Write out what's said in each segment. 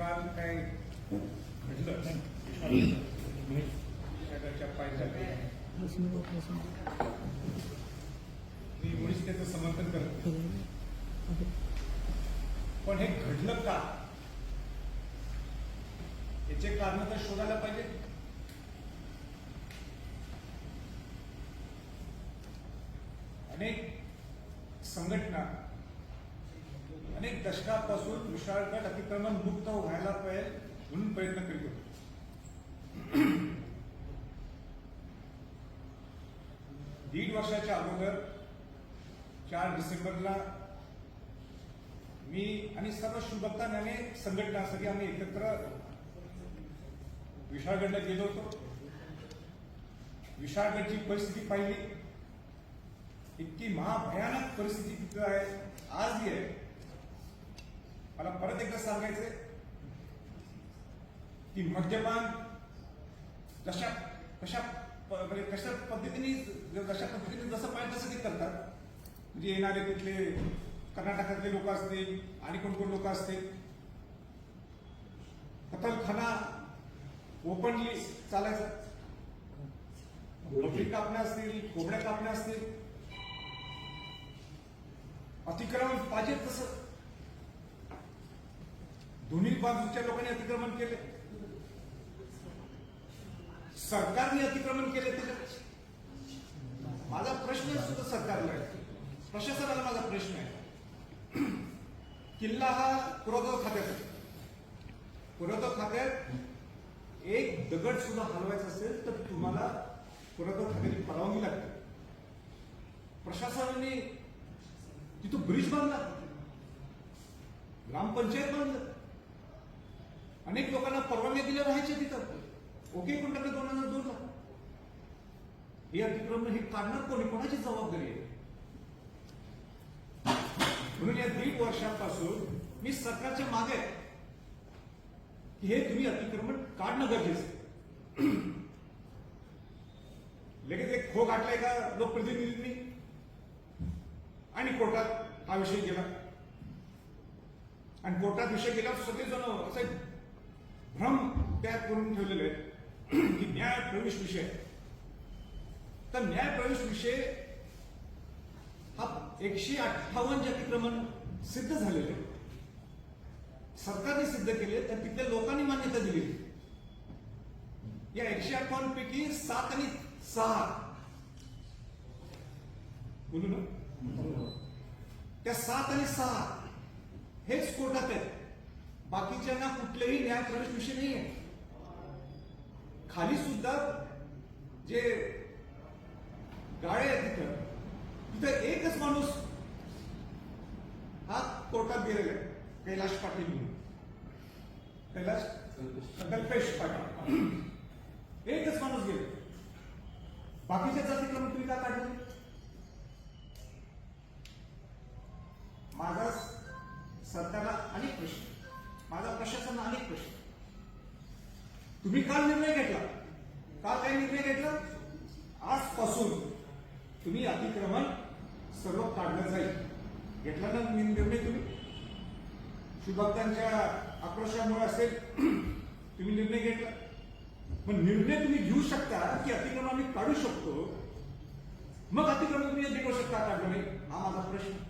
काल काय? घडलं मी मुळीच त्याचं समर्थन करत पण हे घडलं का? याचे कारण तर शोधायला पाहिजे. अनेक संघटना अनेक दशकापासून विशाळगड अतिक्रमण मुक्त व्हायला पाहिजे म्हणून प्रयत्न करीत होतो. दीड वर्षाच्या अगोदर चार डिसेंबरला मी आणि सर्व शिवभक्तांनी अनेक संघटना सगळी आम्ही एकत्र विशाळगडला गेलो होतो. विशाळगडची परिस्थिती पाहिली. इतकी महाभयानक परिस्थिती तिथं आहे. आजही आहे. मला परत एकदा सांगायचंय की मद्यपान कशा कशा म्हणजे कशा पद्धतीने जशा पद्धतीने जसं पाहिजे तसं ते करतात. म्हणजे येणारे तिथले कर्नाटकातले लोक असतील आणि कोण कोण लोक असतील. कतलखाना ओपनली चालायचा. बकरी कापण्या असतील कोंबड्या कापण्या असतील. अतिक्रमण पाहिजे तसं. दोन्ही बाजूच्या लोकांनी अतिक्रमण केले. सरकारने अतिक्रमण केले त्याच्यापेक्षा माझा प्रश्न सुद्धा सरकारला आहे. प्रशासनाला माझा प्रश्न आहे. किल्ला हा पुरातत्व खात्यात आहे. पुरातत्व खात्यात एक दगड सुद्धा हलवायचा असेल तर तुम्हाला पुरातत्व खात्याची परवानगी लागते. प्रशासनाने तिथं ब्रिज बांधला. ग्रामपंचायत बांधलं. अनेक लोकांना परवानगी दिल्या राहायचे तिथं. ओके कोण टाकलं दोन हजार दोन ला. हे अतिक्रमण हे काढणार कोणी कोणाची जबाबदारी आहे? म्हणून या दीड वर्षापासून मी सरकारच्या मागे आहे. की हे तुम्ही अतिक्रमण काढणं गरजेचं लगेच एक खो गाठलाय का लोकप्रतिनिधींनी? आणि कोर्टात हा विषय गेला. आणि कोर्टात विषय गेला सगळेजण असं भ्रम त्यात करून ठेवलेले आहेत. की न्याय प्रवेश विषय. तर न्याय प्रवेश विषय हा एकशे अठ्ठावन्न अतिक्रमण सिद्ध झालेले सरकारने सिद्ध केले तर तिथल्या लोकांनी मान्यता दिली या एकशे अठ्ठावन्न पैकी सात आणि सहा बोलू ना? त्या सात आणि सहा हेच कोर्टात आहेत. बाकीच्यांना कुठलेही न्याय प्रवेश विषय नाही आहे खाली सुद्धा जे गाळे आहेत तिथं तिथं एकच माणूस हा कोर्टात गेलेला आहे कैलाश पाटील म्हणून. कैलाश कल्पेश पाटील. एकच माणूस गेले. बाकीच्या जातीक्रम तुम्ही का काढले? माझा सरकारला अनेक प्रश्न. माझा प्रशासन अनेक प्रश्न. तुम्ही काल निर्णय घेतला. काल काय निर्णय घेतला? आजपासून तुम्ही अतिक्रमण सर्व काढलं जाईल. घेतला ना निर्णय तुम्ही? शिवभक्तांच्या आक्रोशामुळे असेल तुम्ही निर्णय घेतला. पण निर्णय तुम्ही घेऊ शकता की अतिक्रमण आम्ही काढू शकतो? मग अतिक्रमण तुम्ही दीड शकता का काढलं नाही हा माझा प्रश्न.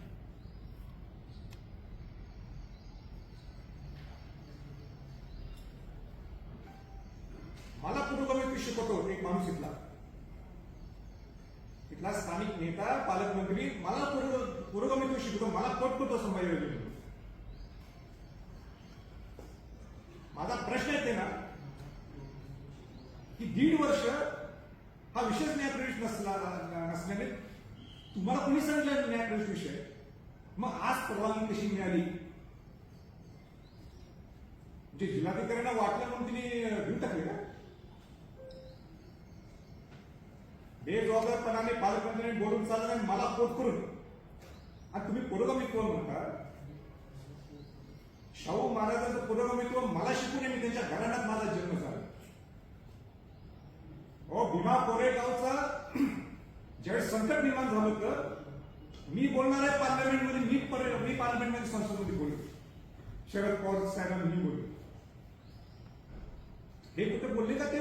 मला पुरोगमित्व शिकवतो एक माणूस इथला. इथला स्थानिक नेता पालकमंत्री मला पुरो- पुरोगमित्व शिकवतो मला पट पडतो संभाजी माझा प्रश्न येते ना की दीड वर्ष हा विषयच न्यायप्रवेश नसला नसल्याने तुम्हाला कोणी सांगितलं न्यायप्रवेश विषय? मग आज परवानगी कशी मिळाली. म्हणजे जिल्हाधिकाऱ्यांना वाटलं म्हणून तिने घेऊन टाकले ना? बेजबाबदारपणाने पालकमंत्र्यांनी बोलून चाललं आणि मला पोट करून. आणि तुम्ही पुरोगमित्व म्हणता? शाहू महाराजांचं पुरोगमित्व मला शिकून मी त्यांच्या घराण्यात माझा जन्म झाला. हो भीमा कोरेगावचा ज्यावेळेस संकट निर्माण झालं होतं. मी बोलणार आहे पार्लमेंटमध्ये मी मी पार्लमेंटमध्ये संसदेमध्ये बोलतो शरद पवार साहेबांनी मी बोलतो हे कुठे बोलले का ते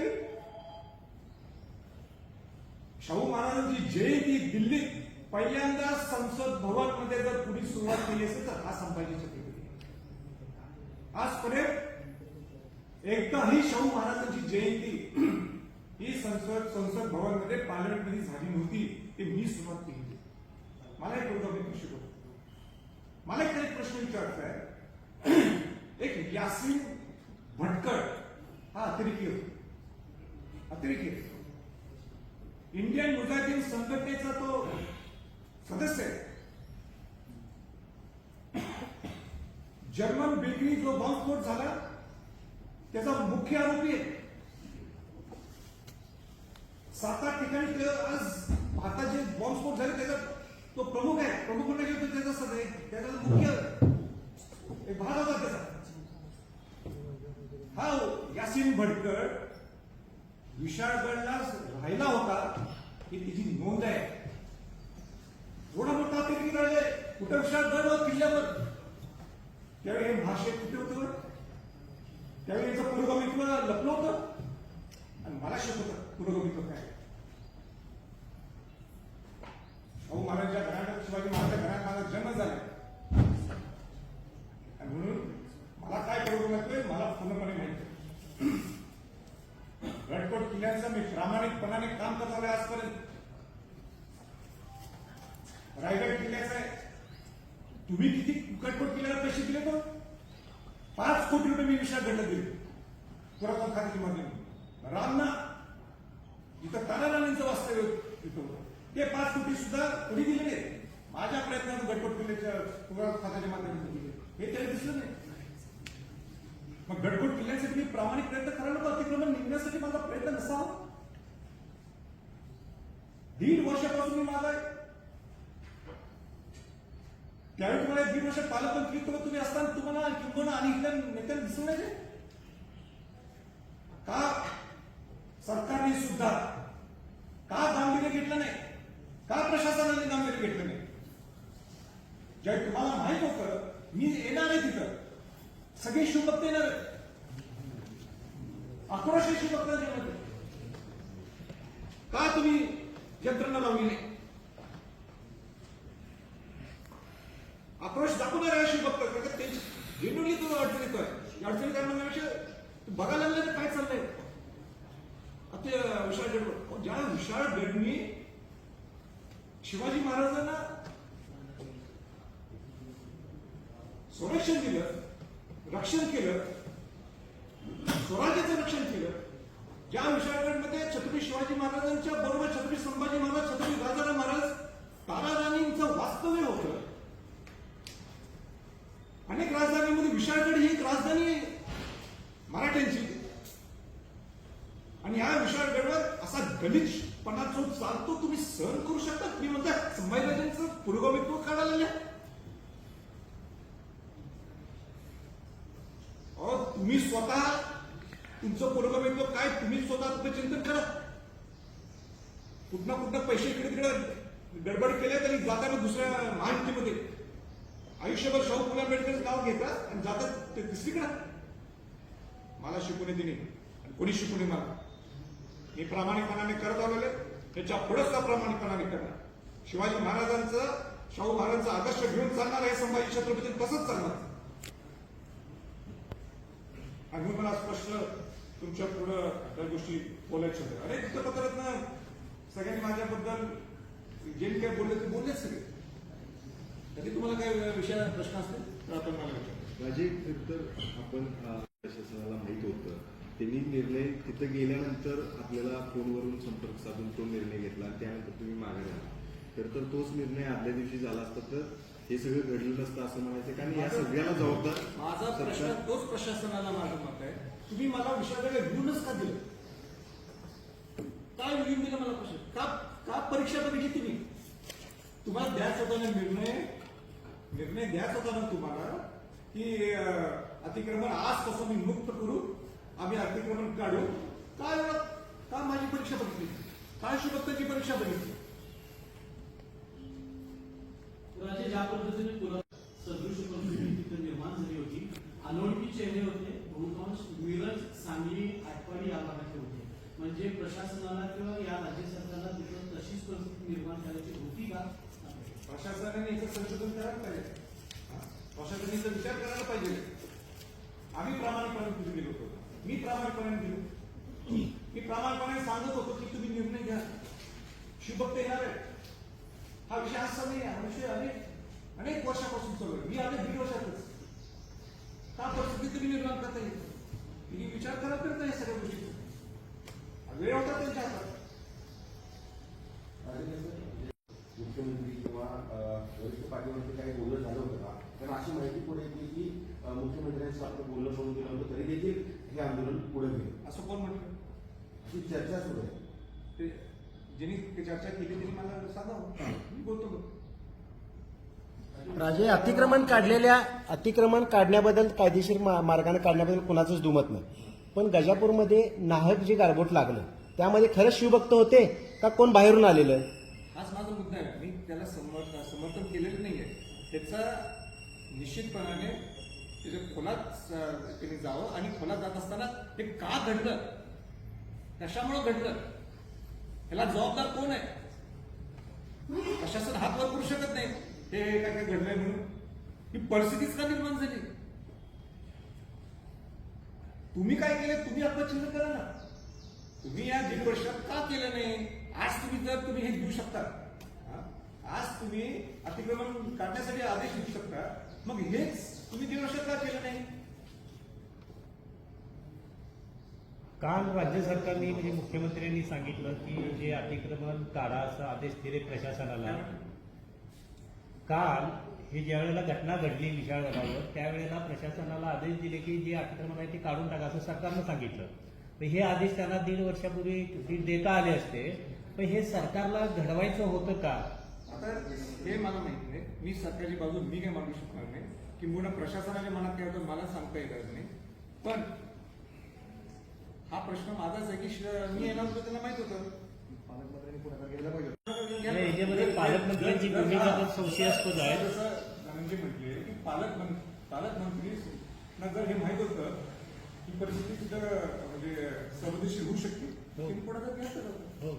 शाहू महाराजांची जयंती दिल्लीत पहिल्यांदा संसद भवनमध्ये जर कुणी सुरुवात केली असेल तर हा संभाजी छत्रपती आजपर्यंत एकदाही शाहू महाराजांची जयंती ही संसद संसद भवनमध्ये पार्लमेंटमध्ये झाली नव्हती ते मी सुरुवात केली होती. मला एक मी प्रश्न करतो मला एक काही प्रश्न विचारता आहे एक यासिन भटकळ हा अतिरेकी होता अतिरेकी होता. इंडियन मुजाहिदीन संघटनेचा तो सदस्य आहे. जर्मन बेकरी जो बॉम्बस्फोट झाला त्याचा मुख्य आरोपी आहे. सात आठ ठिकाणी ते आज भारतात जे बॉम्बस्फोट झाले त्याचा तो प्रमुख आहे. प्रमुख म्हणजे त्याचा सगळे त्याचा मुख्य एक भाग होता त्याचा. हा यासिन भटकर विशाळगडला राहिला होता ही तिची नोंद आहे. एवढा मोठा अतिरेकी राहिले कुठं विशाळगड किल्ल्यावर? त्यावेळी हे भाषे कुठे होतं त्यावेळी याचं पुरोगमित्व लपलं होतं? आणि मला शिकवत पुरोगमित्व काय? अहो महाराजच्या घराण्यात शिवाजी महाराजच्या घरात माझा जन्म झाला. आणि म्हणून मला काय पुरोगमित्व मला पूर्णपणे माहिती गडकोट मी प्रामाणिकपणाने काम करत आलोय आजपर्यंत. रायगड किल्ल्याचं आहे. तुम्ही किती गडकोट किल्ल्याला पैसे दिले तो पाच कोटी रुपये मी घडलं दिले. पुरातन खात्याच्या माध्यमातून रामना इथं तारा राणींचं वास्तव्य तिथं ते पाच कोटी सुद्धा कोणी दिले नाही. माझ्या प्रयत्नातून गटपट किल्ल्याच्या पुरातन खात्याच्या माध्यमातून दिले. हे त्याला दिसलं नाही. मग गडकोट किल्ल्यासाठी मी प्रामाणिक प्रयत्न करायला नको अतिक्रमण निघण्यासाठी माझा प्रयत्न नसावा. दीड वर्षापासून मी माझा त्यावेळी तुम्हाला एक दीड वर्ष पालकमंत्रीत्व तुम्ही असताना तुम्हाला किंबोना आणि इतर नेत्यांना दिसून नाही का सरकारने सुद्धा का गांभीर्य घेतलं नाही? का प्रशासनाने गांभीर्य घेतलं नाही ज्यावेळी तुम्हाला माहीत होतं मी येणार आहे तिथं सगळे शिवभक्त येणार आहेत. अकराशे शिवभक्त येणार आहेत. का तुम्ही यंत्रणा लावली नाही आक्रोश दाखवणार आहे शिवभक्त कारण त्यांची जेन्युनली तो अडचण येतोय या अडचणी काय म्हणण्यापेक्षा बघायला लागलं तर काय चाललंय आता विशाळ गड ज्या विशाळ गडनी शिवाजी महाराजांना संरक्षण दिलं रक्षण केलं स्वराज्याचं रक्षण केलं ज्या विशाळगडमध्ये छत्रपती शिवाजी महाराजांच्या बरोबर छत्रपती संभाजी महाराज छत्रपती राजाराम महाराज तारा राणींचं वास्तव्य होतं. अनेक राजधानीमध्ये विशाळगड ही एक राजधानी आहे मराठ्यांची. आणि ह्या विशाळगडवर असा गलिच्छपणा जो चालतो तुम्ही सहन करू शकता. मी म्हणता संभाजीराजांचं पुरोगामित्व काढायला अहो तुम्ही स्वतः तुमचं पुरोगमित्व काय? तुम्ही स्वतः तुमचं चिंतन करा. कुठं कुठं पैसे इकडे तिकडे गडबड केले तरी जाताना दुसऱ्या महायुतीमध्ये. आयुष्यभर शाहू फुले आंबेडकरचं नाव घेतात आणि जातात ते तिसरीकडं. मला शिकवणे दिली. आणि कोणी शिकवणे मला? मी प्रामाणिकपणाने करत आलेले त्याच्या पुढेच प्रामाणिकपणाने करणार. शिवाजी महाराजांचं शाहू महाराजांचा आदर्श घेऊन चालणार आहे संभाजी छत्रपती तसंच चालणार. आणि मला स्पष्ट तुमच्या पुढं त्या गोष्टी बोलायच्या होत्या. अरे वृत्तपत्रात सगळ्यांनी माझ्याबद्दल जे काही बोलले ते बोललेच सगळे. तरी तुम्हाला काय विषय प्रश्न असतील? तर आपण मला विचार. राजे तर आपण प्रशासनाला माहीत होतं. त्यांनी निर्णय तिथं गेल्यानंतर आपल्याला फोनवरून संपर्क साधून तो निर्णय घेतला. त्यानंतर तुम्ही मागे आला तर तर तोच निर्णय आदल्या दिवशी झाला असता तर हे सगळं घडलं नसतं असं म्हणायचं. कारण या सगळ्याला जबाबदार माझा प्रश्न तोच प्रशासनाला माझं मत आहे. तुम्ही मला विषयाकडे घेऊनच का दिलं? काय लिहून दिलं मला प्रश्न? का का परीक्षा बघितली तुम्ही? तुम्हाला द्यायचा होता ना निर्णय निर्णय द्यायचा होता ना तुम्हाला की अतिक्रमण आजपासून मी मुक्त करू आम्ही अतिक्रमण काढू? काय? का माझी परीक्षा बघितली? काय शुभक्ताची परीक्षा बघितली? पुराची ज्या पद्धतीने पुरा सदृश परिस्थिती निर्माण झाली होती. अनोळखी चेहरे होते. बहुतांश मिरज सांगली आटपाडी या भागातले होते. म्हणजे प्रशासनाला किंवा या राज्य सरकारला तिथं तशीच परिस्थिती निर्माण करायची होती का? प्रशासनाने याचं संशोधन करायला पाहिजे. प्रशासनाने विचार करायला पाहिजे. आम्ही प्रामाणिकपणे तिथे गेलो होतो. मी प्रामाणिकपणे गेलो. मी प्रामाणिकपणे सांगत होतो की तुम्ही निर्णय घ्या. शिवभक्त येणार आहे. हा विषय असा नाही हा विषय अनेक अनेक वर्षापासून चालू आहे. मी आले दीड वर्षातच. का परिस्थिती तुम्ही निर्माण करता येईल तुम्ही विचार करा करता या सगळ्या गोष्टीचा वेळ होता त्यांच्या हातात. मुख्यमंत्री किंवा वरिष्ठ पातळीवरती काही बोलणं झालं होतं का? कारण अशी माहिती पुढे येते की मुख्यमंत्र्यांचं आपलं बोलणं करून दिलं होतं तरी देखील हे आंदोलन पुढे गेलं. असं कोण म्हटलं? अशी चर्चा सुरू आहे. ज्यांनी चर्चा केली त्यांनी मला सांगावं मी बोलतो. राजे अतिक्रमण काढलेल्या अतिक्रमण काढण्याबद्दल कायदेशीर मार्गाने काढण्याबद्दल कुणाचंच दुमत नाही. पण गजापूरमध्ये नाहक जे गारबोट लागलं त्यामध्ये खरंच शिवभक्त होते का कोण बाहेरून आलेलं हाच माझा मुद्दा आहे. मी त्याला समर्थन समर्थन केलेलं नाहीये. त्याचा निश्चितपणाने त्याच्या खोलात त्यांनी जावं आणि खोलात जात असताना ते का घडलं? कशामुळं घडलं? याला जबाबदार कोण आहे? प्रशासन हात वर करू शकत नाही. हे काय काय घडलंय म्हणून? ही परिस्थितीच का निर्माण झाली? तुम्ही काय केले? तुम्ही आत्मचिन्ह करा ना. तुम्ही या दीड वर्षात का केलं नाही? आज तुम्ही जर तुम्ही हे देऊ शकता. आज तुम्ही अतिक्रमण काढण्यासाठी आदेश देऊ शकता. मग हेच तुम्ही दीड वर्षात का केलं नाही? काल राज्य सरकारने म्हणजे मुख्यमंत्र्यांनी सांगितलं की जे अतिक्रमण काढा असा आदेश दिले प्रशासनाला काल हे ज्या वेळेला घटना घडली विशाळ गडावर त्यावेळेला प्रशासनाला आदेश दिले की जे अतिक्रमण आहे ते काढून टाका असं सरकारनं सांगितलं. तर हे आदेश त्यांना दीड वर्षापूर्वी देता आले असते. पण हे सरकारला घडवायचं होतं का? आता हे मला माहीत आहे मी सरकारची बाजू मी काय मांडू शकणार नाही. किंबहुना प्रशासनाच्या मनात काय होतं मला सांगता येणार नाही. पण हा प्रश्न माझाच आहे की मी येणार होतो त्यांना माहीत होतं. पालकमंत्र्यांनी पुढाकार घ्यायला पाहिजे. नाही, याच्यामध्ये पालकमंत्र्यांची भूमिका तर संशयास्पद आहे. जसं धनंजय म्हटले की पालकमंत्री जर हे माहीत होतं की परिस्थिती तिथं म्हणजे होऊ शकते. त्यांनी पुढाकार घ्यायचा होता. हो.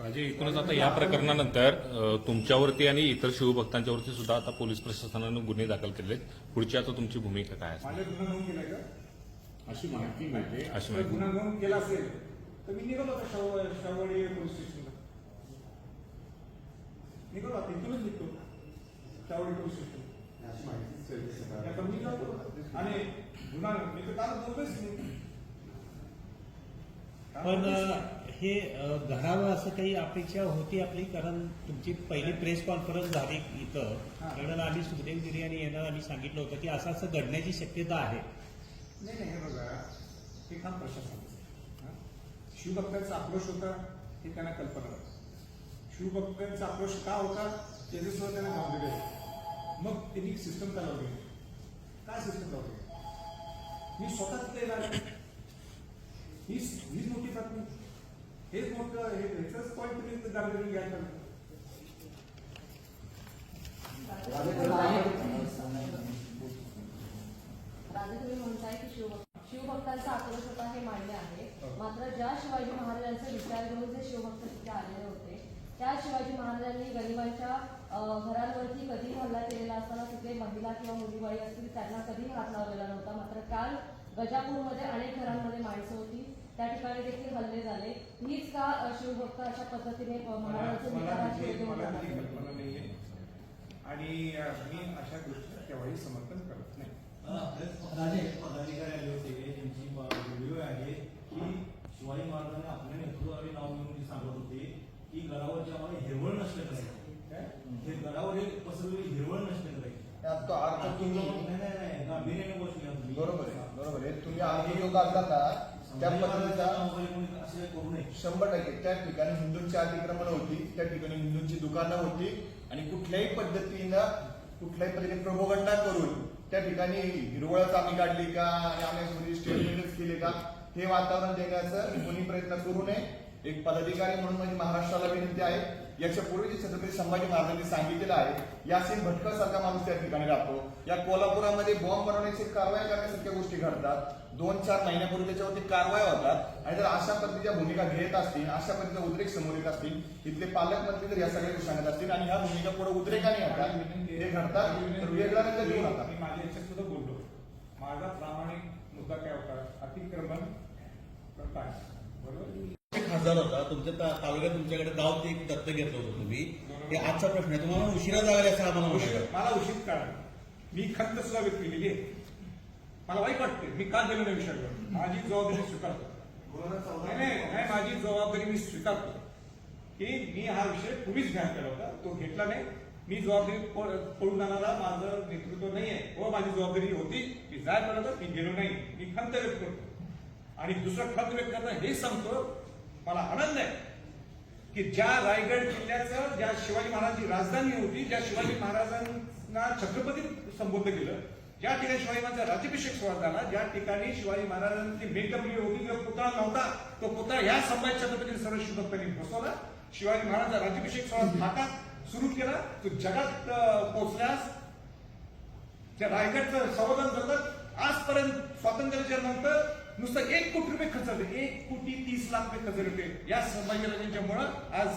राजे एकूणच आता या प्रकरणानंतर अ, तुमच्यावरती आणि इतर शिवभक्तांच्यावरती सुद्धा आता पोलीस प्रशासनानं गुन्हे दाखल केले पुढची आता तुमची भूमिका काय असेल माझ्या गुन्हा नोंद केलाय का? अशी माहिती मिळते. अशी जर माहिती. गुन्हा नोंद केला असेल तर मी निघालो आता शाहू शाहूवाडी पोलीस स्टेशनला. निघालो आता इथूनच निघतो. शाहूवाडी पोलीस स्टेशन अशी माहिती चर्चेत आता मी जातो आणि गुन्हा मी तर काल बोललोच नाही काल पण बोललोच अ, नाही. हे अ, घडावं असं काही अपेक्षा होती आपली? कारण तुमची पहिली प्रेस कॉन्फरन्स झाली इथं. हा. त्यावेळेला आम्ही सुखदेव गिरी आणि यांना आम्ही सांगितलं होतं की असं असं घडण्याची शक्यता आहे. नाही नाही हे बघा. हे काम प्रशासनाचं शिवभक्तांचा आक्रोश होता हे त्यांना कल्पना होती. शिवभक्तांचा आक्रोश का होता? त्याचे सुद्धा त्यांना नाव आहे मग त्यांनी सिस्टम चालवली. काय सिस्टम चालवली? मी स्वतः तिथे येणार आहे. हीच हीच मोठी बातमी. हेच मोठं हे ह्याचाच पॉईंट तुम्ही गांभीर्याने घ्यायला पाहिजे. राजे तुम्ही म्हणताय की शिव शिवभक्तांचा आक्रोश होता हे मान्य आहे. मात्र ज्या शिवाजी महाराजांचे विचार घेऊन जे शिवभक्त तिथे आलेले होते त्या शिवाजी महाराजांनी गरिबांच्या घरांवरती कधी हल्ला केलेला असताना तिथे महिला किंवा मुलीबाई असतील त्यांना कधी हात लावलेला नव्हता. मात्र काल गजापूरमध्ये अनेक घरांमध्ये माणसं होती. त्या ठिकाणी देखील हल्ले झाले. हीच का शिवभक्त अशा पद्धतीने महाराजांचे विचारांची कल्पना नाहीये. आणि मी अशा गोष्टी केव्हाही समर्थन राजे पदाधिकारी आले होते त्यांची व्हिडिओ आहे की शिवाजी महाराजांनी आपल्या नेतृत्वाने नाव घेऊन सांगत होते की गडावरची आम्हाला हिरवळ नष्ट करायची हे गडावर एक पसरलेली हिरवळ नष्ट करायची बरोबर आहे बरोबर आहे तुम्ही आधी जो काढला का त्या पद्धतीचा शंभर टक्के. त्या ठिकाणी हिंदूंची अतिक्रमण होती त्या ठिकाणी हिंदूंची दुकानं होती आणि कुठल्याही पद्धतीनं कुठल्याही पद्धतीने प्रबोगंडा करून त्या ठिकाणी हिरवळच आम्ही काढली का? आणि आम्ही स्टेटमेंटच केले का? हे वातावरण देण्याचं कोणी प्रयत्न करू नये. एक पदाधिकारी म्हणून माझी महाराष्ट्राला विनंती आहे. याच्या पूर्वी जे छत्रपती संभाजी महाराजांनी सांगितलेलं आहे यासीन भटकर सारखा माणूस त्या ठिकाणी राहतो. या कोल्हापुरामध्ये बॉम्ब बनवण्याची कारवाई करण्यासारख्या गोष्टी घडतात. दोन चार महिन्यापूर्वी त्याच्यावरती कारवाई होतात. आणि जर अशा पद्धतीच्या भूमिका घेत असतील अशा पद्धतीचा उद्रेक समोर येत असतील इथले पालकमंत्री जर या सगळ्या गोष्टी सांगत असतील आणि ह्या भूमिका पुढे उद्रेकाने होतात. हे घडतात तर वेगळा रंग घेऊन आता मी माझ्या याच्यात सुद्धा बोललो. माझा प्रामाणिक मुद्दा काय होता? अतिक्रमण बरोबर? खासदार होता. तुमच्या तालुक्यात तुमच्याकडे गाव ते एक दत्त घेतलं होतं तुम्ही. हे आजचा प्रश्न आहे. तुम्हाला उशिरा जागा असं आम्हाला उशीर मला उशीर कळाला मी खंत सुद्धा व्यक्त केलेली आहे. मला वाईट वाटते मी का गेलो नाही विषयावर माझी जबाबदारी स्वीकारतो. नाही माझी जबाबदारी मी स्वीकारतो. की मी हा विषय तुम्हीच घ्या केला होता. तो घेतला नाही. मी जबाबदारी प- पळून जाणारा माझं नेतृत्व नाही आहे. व माझी जबाबदारी होती की जाय करत मी गेलो नाही. मी खंत व्यक्त करतो. आणि दुसरं खंत व्यक्त करता हे सांगतो मला आनंद आहे की ज्या रायगड किल्ल्याचं ज्या शिवाजी महाराजांची राजधानी होती ज्या शिवाजी महाराजांना छत्रपती संबोधलं गेलं ज्या ठिकाणी शिवाजी महाराजांचा राज्याभिषेक सोहळा झाला ज्या ठिकाणी शिवाजी महाराजांची मेकअपली होती किंवा पुतळा नव्हता तो पुतळा ह्या संभाजी छत्रपती सर्व शिवभक्तांनी बसवला शिवाजी महाराजांचा राज्याभिषेक सोहळा थाटात सुरू केला. तो जगात पोहोचल्यास त्या रायगडचं संवर्धन जगत आजपर्यंत स्वातंत्र्याच्या नंतर नुसतं एक कोटी रुपये खर्च एक कोटी तीस लाख रुपये खर्च रुपये या संभाजीराजांच्यामुळं आज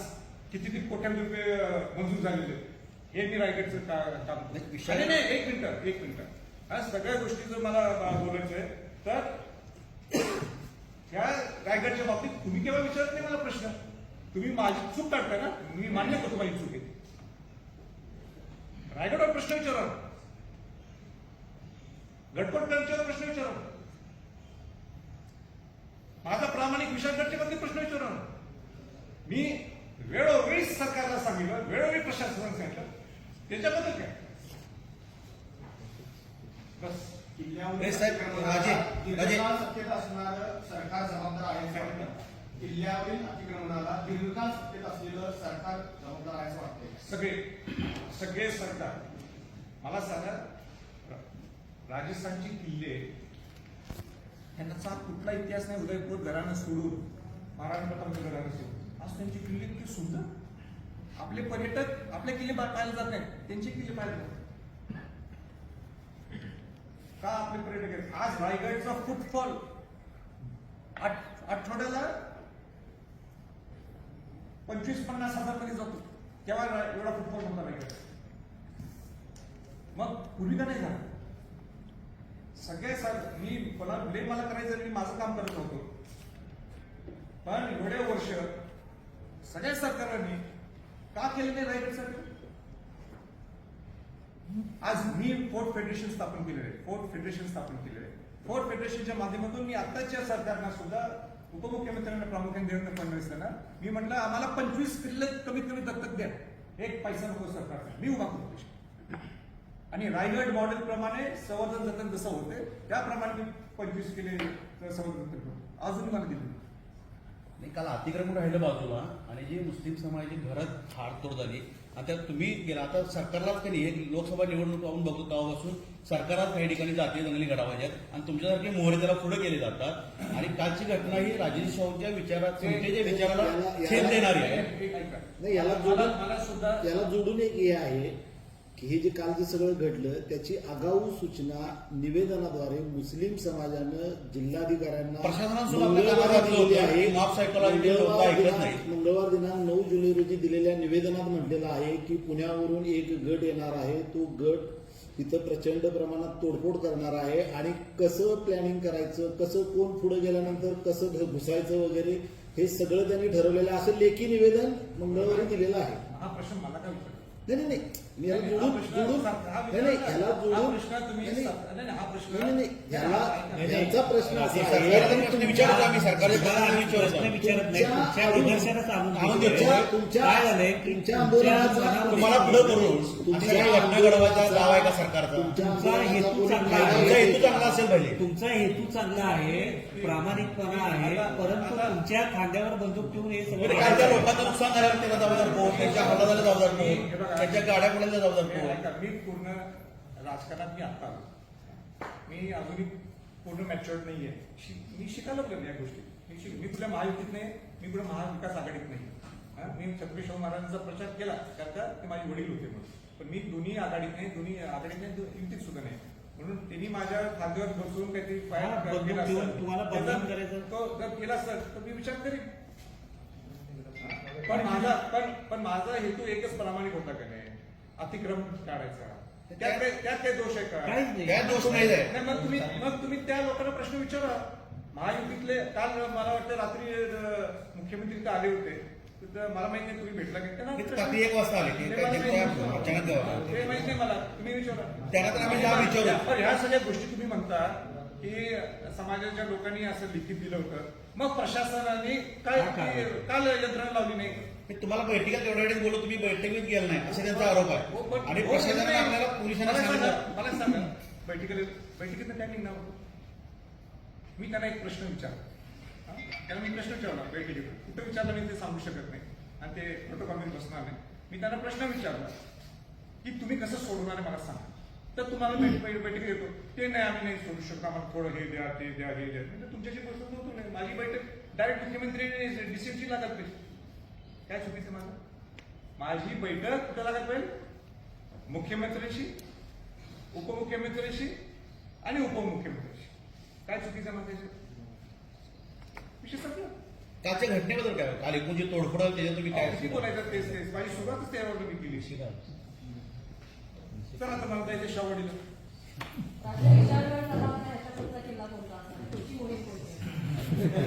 कितीतरी कोट्यांनी रुपये मंजूर झालेले. हे मी रायगडचं काम नाही, विषय- नाही, एक मिनिट एक मिनिट. या सगळ्या गोष्टीचं मला अं, बोलायचं आहे तर ह्या रायगडच्या बाबतीत तुम्ही केव्हा विचारत नाही मला प्रश्न. तुम्ही माझी चूक काढताय ना? मी मान्य करतो माझी चूक आहे. रायगडवर प्रश्न विचारा. गटपटकरांच्यावर प्रश्न विचारा. माझा प्रामाणिकबद्दल प्रश्न विचारा. मी वेळोवेळी सरकारला सांगितलं वेळोवेळी प्रशासनाला सांगितलं. त्याच्याबद्दल काय? बस. सरकार जबाबदार आहे किल्ल्यावरील अतिक्रमणाला दीर्घकाळ सत्तेत असलेलं सरकार जबाबदार आहे असं वाटतंय. सगळे सगळे सरकार. मला सांगा राजस्थानचे किल्ले त्यांचा कुठला इतिहास नाही उदयपूर घराणं सोडून महाराष्ट्र प्रतापचं घराणं सोडून. आज त्यांची किल्ले इतके सुंदर. आपले पर्यटक आपले किल्ले पाहायला जात नाहीत त्यांचे किल्ले पाहायला जातात का आपले पर्यटक आहेत? आज रायगडचा फुटफॉल आठ- आठवड्याला पंचवीस पन्नास हजारमध्ये जातो. तेव्हा एवढा फुटफॉल होता रायगड मग पूर्वी का नाही झाला. सगळे सर मी कोणा ब्लेम मला करायचं मी माझं काम करत होतो. पण एवढे वर्ष सगळ्या सरकारांनी का केलं नाही रायगडसाठी आज मी फोर्ट फेडरेशन स्थापन केलेलं आहे. फोर्ट फेडरेशन स्थापन केलेलं आहे. फोर्ट फेडरेशनच्या माध्यमातून मी आताच्या सरकारना सुद्धा उपमुख्यमंत्र्यांना प्रामुख्याने देवेंद्र फडणवीस यांना मी म्हटलं आम्हाला पंचवीस किल्ले कमीत कमी दत्तक द्या. एक पैसा नको सरकारचा मी उभा करू आणि रायगड मॉडेल प्रमाणे संवर्धन जतन जसं होते त्याप्रमाणे मी पंचवीस किल्ले संवर्धन जतन करतो अजूनही मला दिलं नाही काल अतिक्रमण राहिलं बाजूला आणि जी मुस्लिम समाजाची घरात फाडतोड झाली आणि त्यात तुम्ही गेला आता सरकारलाच काही नाही हे लोकसभा निवडणूक आपण बघतो तेव्हापासून सरकारात काही ठिकाणी जातीय दंगली घडावायच्यात आणि तुमच्यासारखे मोहरे त्याला पुढे केले जातात आणि कालची घटना ही राजेश शाहूंच्या विचारात तुमच्या विचाराला छेद देणारी आहे याला जोडून एक हे आहे की हे जे काल जे सगळं घडलं त्याची आगाऊ सूचना निवेदनाद्वारे मुस्लिम समाजानं जिल्हाधिकाऱ्यांना मंगळवारी दिलेली. आहे दिनांक नाहीत. मंगळवार दिनांक नऊ जुलै रोजी दिलेल्या निवेदनात म्हटलेलं आहे की पुण्यावरून एक गट येणार आहे. तो गट तिथं प्रचंड प्रमाणात तोडफोड करणार आहे. आणि कसं प्लॅनिंग करायचं कसं कोण पुढे गेल्यानंतर कसं घुसायचं वगैरे हे सगळं त्यांनी ठरवलेलं आहे. असं लेखी निवेदन मंगळवारी दिलेलं आहे. हा प्रश्न मला काय नाही नाही नाही. मी याला जोडून जोडून नाही नाही हा जोडून नाही, नाही. सा- नाही, नाही, हा प्रश्न असा आहे. तुमच्या- तुमच्या. तुमच्या- काय झालंय? तुमच्या आंदोलनाचा- तुम्हाला पुढे करून तुमच्या घटना घडवायचा दावा आहे का सरकारचा? तुमचा हेतू चांगला आहे. तुमचा फायदा हेतू. चांगला असेल पाहिजे तुमचा हेतू चांगला आहे प्रामाणिकपणा आहे परंतु तुमच्या खांद्यावर बंदूक ठेवून हे म्हणजे काय त्या सगळं लोकांचं नुकसान झाल्यावर त्याला जबाबदार कोण त्यांच्या हल्लाला जबाबदार कोण त्यांच्या गाड्या कोणाला कोण ऐका, मी पूर्ण राजकारणात मी आता आलो. मी अजूनही पूर्ण मॅच्युअर्ड नाहीये. शि- मी शिकायला लागलो या गोष्टी. मी शिक- मी कुठल्या महायुतीत नाही मी कुठल्या महाविकास आघाडीत नाही. मी छत्रपती शाहू महाराजांचा प्रचार केला कारण का ते माझे वडील होते म्हणून. पण मी दोन्ही आघाडीत नाही दोन्ही आघाडीत नाही युतीत सुद्धा नाही. म्हणून त्यांनी माझ्या खांद्यावर बसून काहीतरी पाय केला. तो जर केला असेल तर मी विचार करीन. पण माझा पण पण माझा हेतू एकच प्रामाणिक होता का नाही अतिक्रम काढायचा त्यात काही त्यात काही दोष आहे का काहीच नाही काय दोष नाही आहे नाही, मग तुम्ही मग तुम्ही त्या लोकांना प्रश्न विचारा महायुतीतले काल मला वाटतं रात्री अं, मुख्यमंत्री इथं आले होते तर मला माहीत नाही तुम्ही भेटला की त्यांना ते प्रश्न- रात्री एक वाजता आले. ते ते काय मला माहीत नाही. अचानक गावाला. ते माहीत नाही मला तुम्ही विचारा त्यांना तर आम्ही जाब विचारू. पण ह्या सगळ्या गोष्टी तुम्ही म्हणता की समाजाच्या लोकांनी असं लिखित दिलं होतं मग प्रशासनाने काय? ती- काल यंत्रणा लावली नाही मी तुम्हाला बैठकीत एवढ्या वेळेस बोललो तुम्ही बैठकीत गेला नाही. असा त्यांचा आरोप हो, आहे पण- आणि हो, प्रशासनाने नाही. आपल्याला पोलिसांना मला सांगा सांगितलं. मला सांगा. बैठकीत बैठकीत काय निघणार होतं? मी त्यांना एक प्रश्न विचारला हा? त्यांना मी प्रश्न विचारला बैठकीत कुठं विचारला मी ते सांगू शकत नाही. आणि ते प्रोटोकॉलमध्ये बसणार नाही. मी त्यांना प्रश्न विचारला की तुम्ही कसं सोडवणार आहे मला सांगा. तर तुम्हाला बैठ- बैठ- बैठकीत येतो. ते नाही आम्ही नाही सोडू शकतो. आम्हाला थोडं हे द्या ते द्या हे द्या. म्हणजे तुमच्याशी गोष्ट नव्हतो नाही. माझी बैठक डायरेक्ट मुख्यमंत्री डिसिप्लिन लागत पाहिजे काय चुकीचं माझं? माझी बैठक कुठं लागत पाहिजे मुख्यमंत्र्यांशी उपमुख्यमंत्र्यांशी आणि उपमुख्यमंत्र्यांशी. काय चुकीचं त्याच्यात विषय संपला. कालच्या घटनेबद्दल काय? काल एकूण जे तोडफोड त्याच्यात तुम्ही काय बोलायचं तेच तेच. माझी सुरुवातच त्यावर मी केली. चला आता मला त्याच्या शावडीला राज्य विचारगड तलावाचा ह्याच्यापुढचा किल्ला कोणता असणार आहे? पुढची मोहीम कोणती आहे?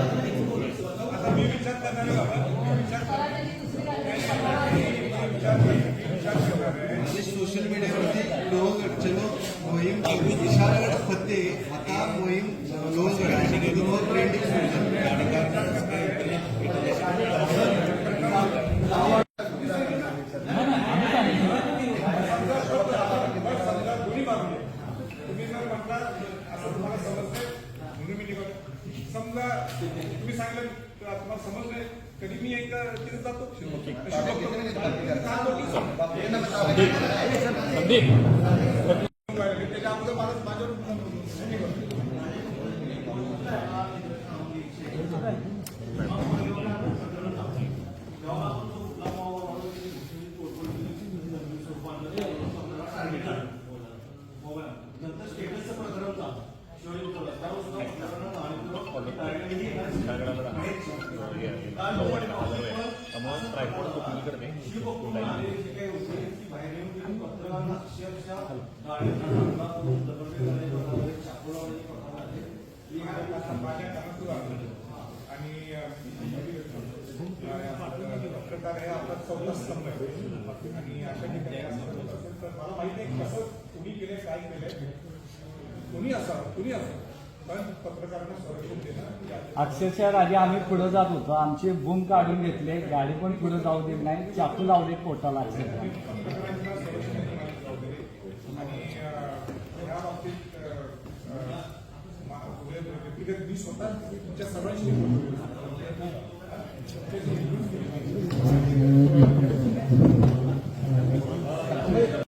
आता मी विचार करणार आहे बाबा मी विचार स्वराज्याची दुसरी राजधानी पन्हाळा आहे. विचार करणार आहे सोशल मीडियावरती लोहगड चलो मोहीम विशाळगड फत्ते आता मोहीम लोहगड आहे दोन ट्रेंडिंग सुरू समजा दोन्ही बाजूने तुम्ही जर म्हटला असं तुम्हाला समजतंय म्हणून मी निघालो समजा तुम्ही सांगितलं तर तुम्हाला समजलंय कधी मी एक तिथे जातो बघतो. त्याच्या अगोदर मला माझ्यावर नंतर स्टेटसचं प्रकरण झालं शिवाजी उठवलं त्यावर सुद्धा प्रकरण आलेली जी काही होती ती बाहेर येऊन गेली पत्रकारांना अक्षरशः गाडीतून हाणला, तो दगडफेक झाली, कोणाला चाकू लावण्याची प्रकार झाले. मी आता माझ्या कामात सुरू आहे. आणि अं, पत्रकार हे आपला चौथा स्तंभ आहे आणि अशा ठिकाणी असं असेल तर मला कसं कुणी काय केलंय कुणी कुणी आधी- अक्षरशः राजे आम्ही पुढे जात होतो. आमचे बूम काढून घेतले. गाडी पण पुढे जाऊ देत नाही. चाकू लावले पोटाला अक्षरशः पत्रकारांना संरक्षण देणं ही जबाबदारी आहे. आणि अं, या बाबतीत अं, अं, मा- व्यक्तिगत मी स्वतः तुमच्या सर्वांशी बोलतो.